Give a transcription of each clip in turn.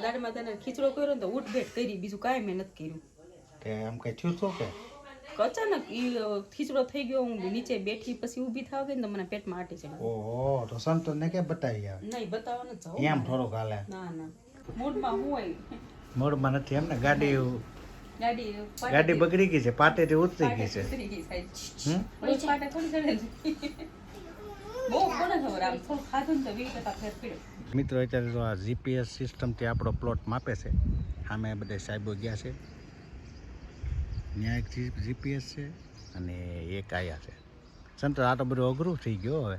તને ખીચડો કર્યો ને તો ઉઠ બેઠ કરી બીજું કાંઈ મેં નથી કર્યું. કે આમ કઈ થયું હતું કે? અચાનક ઈ ખીચડો થઈ ગયો હું નીચે બેઠી પછી ઊભી થાવ ગઈ ને તો મને પેટમાં આટી ચડી ઓહો તો સંતોષ ને કે બતાવી આવે નહીં બતાવો એમ થોડોક હાલે. ના ના. મૂડમાં હું હોય? મૂળમાં નથી એમ ને ગાડી ગાડી ગાડી બગડી ગઈ છે પાટેથી ઉતરી ગઈ છે. ઉતરી ગઈ સાહેબ હમ? પાટે થોડી ચડે મિત્રો અત્યારે તો આ જીપીએસ સિસ્ટમથી આપણો પ્લોટ માપે છે સામે બધે સાહેબો ગયા છે. ત્યાં એક જીપીએસ છે અને એક આયા છે. સંતર આ તો બધું અઘરું થઈ ગયો હવે.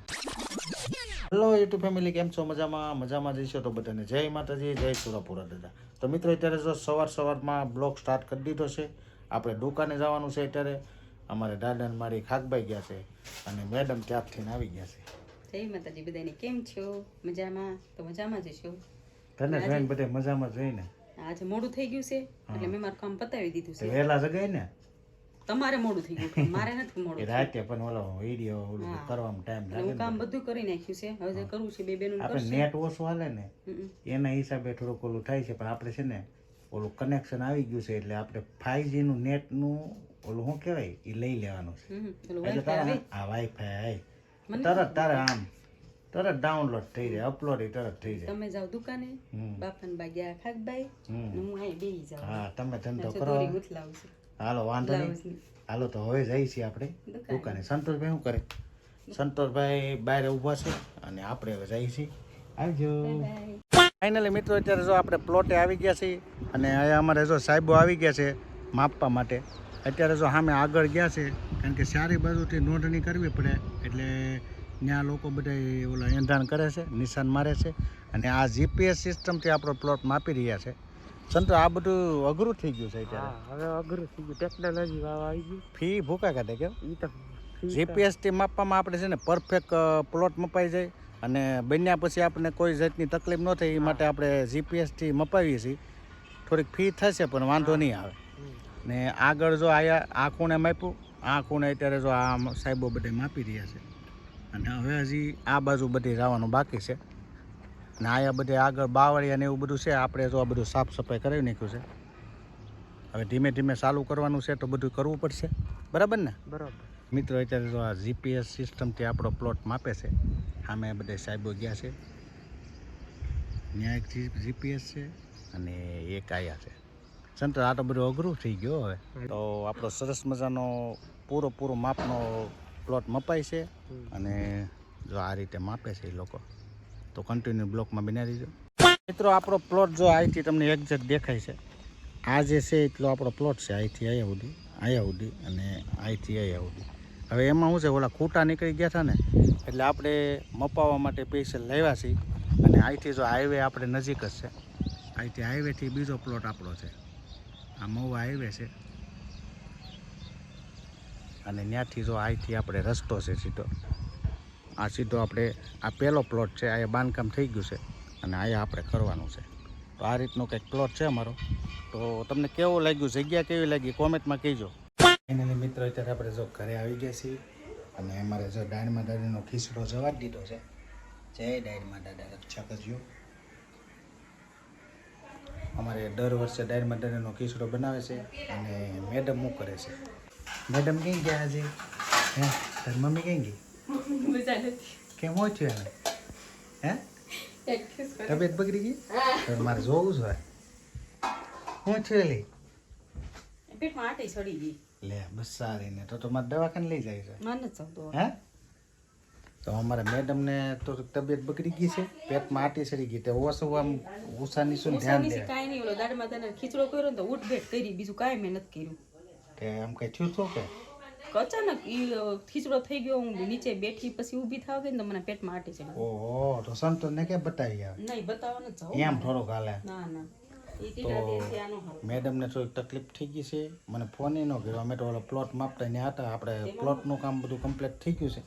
હેલો યુટ્યુબ ફેમિલી કેમ છો? મજામાં? મજામાં જઈશો તો બધાને? જય માતાજી જય સુરાપુરા દાદા. તો મિત્રો અત્યારે જો સવાર સવારમાં બ્લોગ સ્ટાર્ટ કરી દીધો છે. આપણે દુકાને જવાનું છે અત્યારે. અમારે દાદા ને મારી ખાકભાઈ ગયા છે અને મેડમ ત્યાંથી આવી ગયા છે. જય માતાજી બધાને કેમ છો? મજામાં? તો મજામાં જ છો તને જોઈને બધે મજામાં જોઈને. આજે મોડું થઈ ગયું છે? એટલે મેં મારું કામ પતાવી દીધું છે. વહેલા જગાય ને? તમારે મોડું થઈ ગયું મારે નથી મોડું રાતે પણ ઓલો વીડિયો ઓલું કરવામાં ટાઈમ લાગે હું કામ બધું. કરી નાખ્યું છે. હવે જે કરવું છે બે બેનું આપણે નેટ ઓછું હાલે ને એના હિસાબે થોડુંક ઓલું થાય છે પણ આપણે છે ને ઓલું કનેક્શન આવી ગયું છે એટલે આપણે ફાઈવનું નેટનું ઓલું શું કહેવાય? એ લઈ લેવાનું છે. એટલે આ વાઈફાઈ તરત તારે આમ તરત ડાઉનલોડ થઈ જાય અપલોડ તરત થઈ જાય. તમે જાવ દુકાને બાપન બાપાને બા ગયા ખાકભાઈ હું અહીં બેહી જાઉં. હા તમે ધંધો કરો. હાલો વાંધો નહીં. હાલો તો હવે જઈએ છીએ આપણે દુકાને. દુકાને. સંતોષભાઈ શું કરે? સંતોષભાઈ બહાર ઊભા છે અને આપણે હવે જઈએ છીએ. આવજો. ફાઇનલી મિત્રો અત્યારે જો આપણે પ્લોટે આવી ગયા છીએ અને અહીંયા અમારે જો સાહેબો આવી ગયા છે માપવા માટે. અત્યારે જો સામે આગળ ગયા છે કારણ કે ચારે બાજુથી નોંધણી કરવી પડે એટલે ત્યાં લોકો બધા ઓલા એંધાણ કરે છે નિશાન મારે છે અને આ જીપીએસ સિસ્ટમથી આપણો પ્લોટ માપી રહ્યા છે. સંતો આ બધું અઘરું થઈ ગયું છે અત્યારે. હવે અઘરું થઈ ગયું. ટેકનોલોજી આવી ગઈ ફી ભૂકા કાઢે કેમ ઈ તો જીપીએસથી માપવામાં આપણે છે ને પરફેક્ટ પ્લોટ મપાઈ જાય અને બન્યા પછી આપણને કોઈ જાતની તકલીફ ન થાય એ માટે આપણે જીપીએસથી મપાવીએ છીએ. થોડીક ફી થશે પણ વાંધો નહીં આવે. ને આગળ જો આયા આ ખૂણે માપ્યું આ ખૂણે અત્યારે જો આ સાહેબો બધે માપી રહ્યા છે. અને હવે હજી આ બાજુ બધી જવાનું બાકી છે. ને આયા બધે આગળ બાવળિયા ને એવું બધું છે. આપણે જો આ બધું સાફ સફાઈ કરાવી નાખ્યું છે. હવે ધીમે ધીમે ચાલુ કરવાનું છે તો બધું કરવું પડશે. બરાબર ને? બરાબર. મિત્રો અત્યારે તો આ જીપીએસ સિસ્ટમથી આપણો પ્લોટ માપે છે. સામે બધે સાહેબો ગયા છે. ત્યાં એક જીપીએસ છે અને એક આયા છે. સંતોષ આ તો બધું અઘરું થઈ ગયો હવે. તો આપણો સરસ મજાનો પૂરો પૂરો માપનો પ્લોટ મપાય છે. અને જો આ રીતે માપે છે એ લોકો. તો કન્ટિન્યુ બ્લોકમાં બિના દીધો મિત્રો આપણો પ્લોટ જો અહીંથી તમને એક્ઝેક્ટ દેખાય છે. આ જે છે એટલો આપણો પ્લોટ છે અહીંથી અહીંયા સુધી અહીંયા સુધી અને અહીંથી અહીંયા સુધી. હવે એમાં શું છે ઓલા ખૂટા નીકળી ગયા હતા ને એટલે આપણે મપાવવા માટે પૈસા લેવા છીએ. અને અહીંથી જો હાઈવે આપણે નજીક જ છે. અહીંથી હાઈવેથી બીજો પ્લોટ આપણો છે. આ મહુવા હાઈવે છે. અને ત્યાંથી જો અહીંથી આપણે રસ્તો છે સીધો. આ સીધો આપણે, આ પહેલો પ્લોટ છે અહીંયા બાંધકામ થઈ ગયું છે અને અહીંયા આપણે કરવાનું છે. તો આ રીતનો કંઈક પ્લોટ છે અમારો. તો તમને કેવું લાગ્યું, જગ્યા કેવી લાગી? કોમેન્ટમાં કહેજો. ફાઇનલી મિત્રો, અત્યારે આપણે જો ઘરે આવી ગયા છીએ અને અમારે જો ડાયણમાં દાદાનો ખીસડો જવા દીધો છે. જય ડાયણમાં દાદા રક્ષા કરજો. અમારે દર વર્ષે ડાયરમાં દાદાનો ખીચડો બનાવે છે અને મેડમ શું કરે છે. મેડમ ક્યાં ગયા આજે? હે? તારી મમ્મી ક્યાં ગઈ? કેમ હોય થયું એને હે? તબિયત બગડી ગઈ? તો મારે જોવું છે હું થયું લે? પેટમાં આટી ચડી ગઈ. લે બસ સારી ને તો તો મારે દવાખાને લઈ જાય છે. મને જ હે? તો અમારા મેડમને તો તબિયત બગડી ગઈ છે પેટમાં આટી સડી ગઈ તે ઓછું આમ ઉષાની શું ધ્યાન દે. કાંઈ નહીં ઓલો દાડમાં તને ખીચડો કર્યો ને તો ઉઠ બેઠ કરી બીજું કાંઈ મેં નથી કર્યું. કે આમ કઈ થયું તો કે? અચાનક ઈ ખીચડો થઈ ગયો હું નીચે બેઠી પછી ઊભી થાવ ગઈ ને તો મને પેટમાં આટી ચડી ઓહો તો સંતોષને કે બતાવી આવે? નહીં બતાવવાનું જાવ એમ થોડોક હાલે. ના ના. હારું. મેડમને થોડીક તકલીફ થઈ ગઈ છે. મને ફોન ન કર્યો. અમે તો ઓલો પ્લોટ માપતા ત્યાં હતા. આપણે પ્લોટનું કામ બધું કમ્પ્લીટ થઈ ગયું છે.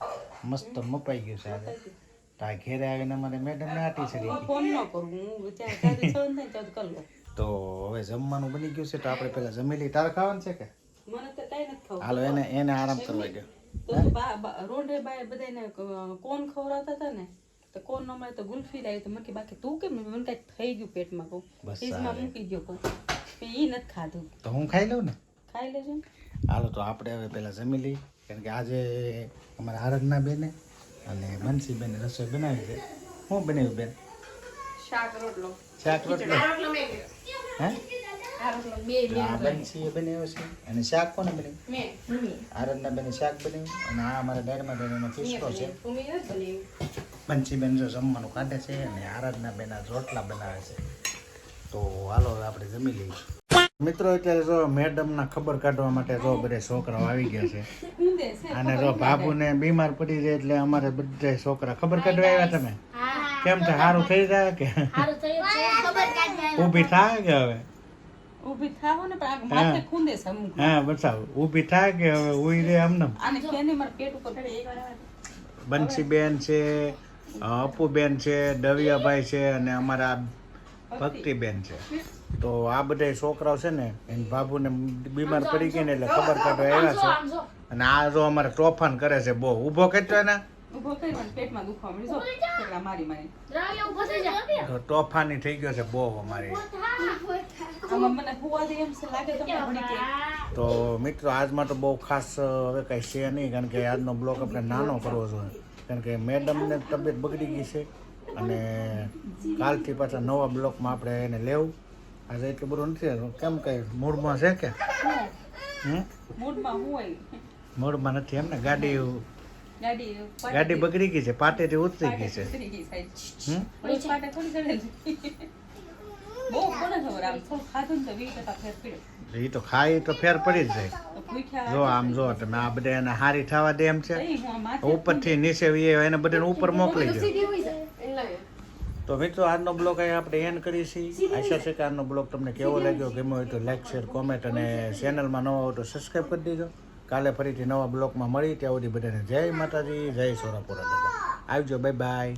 મસ્ત મપાઈ ગયું છે આજે તો ઘેરે આવીને મને મેડમને આટી સડી ફોન ન કરું હું ત્યાં છ ને તો હવે જમવાનું બની ગયું છે તો આપણે પેલા જમી લઈએ. તારે ખાવાનું છે કે? મને તો કઈ નથી ખાવું. હાલો એને એને આરામ કરવા ગયો તો રોડે બાય બધાને કોણ ખવડાવતા હતા ને તો કોણ ન મળે તો ગુલ્ફી લાવી તો મને કે બાકી તું કેમ? મને કઈ થઈ ગયું પેટમાં કહું. ફ્રીજમાં મૂકી ગયો કહું. એ નથી ખાધું. તો હું ખાઈ લઉં ને? ખાઈ લેજો. ને હાલો તો આપણે હવે પહેલા જમી લઈએ. કારણ કે આજે અમારા આરાધના બેને અને મનસી બેને રસોઈ બનાવી છે. શું બનાવ્યું બેન? શાક રોટલો. શાક રોટલો? રોટલો મેં કર્યો. હે? આ રોટલો બે બનાવ્યો. છે. અને શાક કોને બનાવ્યું? મેં. આરગના બેને શાક બનાવ્યું. અને આ અમારા ડેરમાં બેનનો કિસ્સો છે. બંસી બેન જો જમવાનું કાઢે છે અને આરાધના બેન રોટલા બનાવે છે. તો હાલો આપણે જમી લઈએ. મિત્રો અત્યારે જો મેડમના ખબર કાઢવા માટે જો બધા છોકરાઓ આવી ગયા છે. અને જો બાબુને બીમાર પડી જાય એટલે અમારે બધા છોકરા ખબર કાઢવા આવ્યા તમે? કેમ છે સારું થઈ જાય કે? ઊભી થાય કે હવે? ઊભી થાવો ને પણ માથે ખૂંદે છે હા બતાવ. ઊભી થાય કે હવે ઉઈ રે આમને કેને મારા પેટ ઉપર આવે. બંસીબેન છે અપુબેન છે દવિયાભાઈ છે અને અમારા ભક્તિબેન છે. તો આ બધા છોકરાઓ છે ને એને બાબુને બીમાર પડી ગઈ ને એટલે ખબર કાઢવા આવ્યા છે. અને આ જો અમારે તોફાન કરે છે બહુ. ઊભો કેટલો ને ઊભો કરી મને પેટમાં દુખવા મળ્યું. જો ઠેકડા મારી મારી. તો તોફાની થઈ ગયો છે બહુ અમારી. આમાં મને હુવા દે એમ છે લાગે તમને ઘણી કે તો મિત્રો આજમાં તો બહુ ખાસ હવે કાંઈ છે નહીં કારણ કે આજનો બ્લોક આપણે નાનો કરવો જોઈએ કારણ કે મેડમને તબિયત બગડી ગઈ છે અને કાલથી પાછા નવા બ્લોકમાં આપણે એને લેવું. આજે એટલું બધું નથી કેમ કઈ મૂડમાં છે કે? હમ મૂડમાં નથી એમ ને? ગાડી ગાડી ગાડી બગડી ગઈ છે પાટેથી ઉતરી ગઈ છે. એ તો ખાઈ તો ફેર પડી જ જાય. જો આમ જો તમે આ બધા એને હારી થવા દે એમ છે. ઉપરથી નીચે એને બધાને ઉપર મોકલી દો. તો મિત્રો, આજનો બ્લોગ અહીં આપણે એન્ડ કરીએ છીએ. આશા છે કે આજનો બ્લોગ તમને કેવો લાગ્યો, ગમ્યો હોય તો લાઈક શેર કોમેન્ટ અને ચેનલમાં નવા હોય તો સબસ્ક્રાઈબ કરી દેજો. કાલે ફરીથી નવા બ્લોગમાં મળી ત્યાં સુધી બધાને જય માતાજી, જય સોરાપુરા આવજો બાય બાય